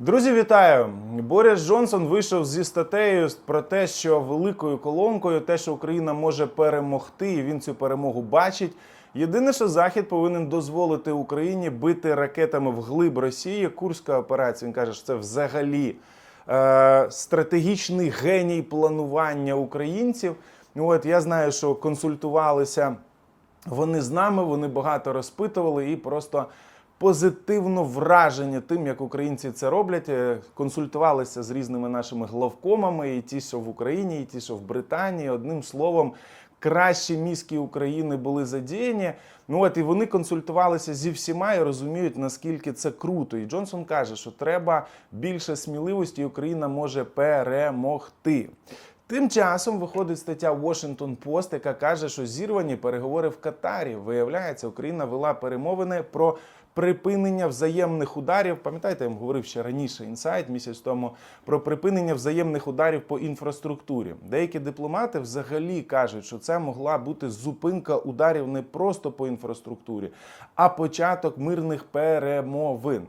Друзі, вітаю! Борис Джонсон вийшов зі статтею про те, що великою колонкою, те, що Україна може перемогти, і він цю перемогу бачить. Єдине, що Захід повинен дозволити Україні бити ракетами вглиб Росії. Курська операція він каже, що це взагалі е, стратегічний геній планування українців. От я знаю, що консультувалися вони з нами, вони багато розпитували і просто позитивно вражені тим, як українці це роблять. Е, Консультувалися з різними нашими главкомами, і ті, що в Україні, і ті, що в Британії. Одним словом, кращі мізки України були задіяні. Ну от і вони консультувалися зі всіма і розуміють, наскільки це круто. І Джонсон каже, що треба більше сміливості, і Україна може перемогти. Тим часом виходить стаття Washington Post, яка каже, що зірвані переговори в Катарі. Виявляється, Україна вела перемовини про припинення взаємних ударів. Пам'ятаєте, я вам говорив ще раніше інсайт місяць тому про припинення взаємних ударів по інфраструктурі. Деякі дипломати взагалі кажуть, що це могла бути зупинка ударів не просто по інфраструктурі, а початок мирних перемовин.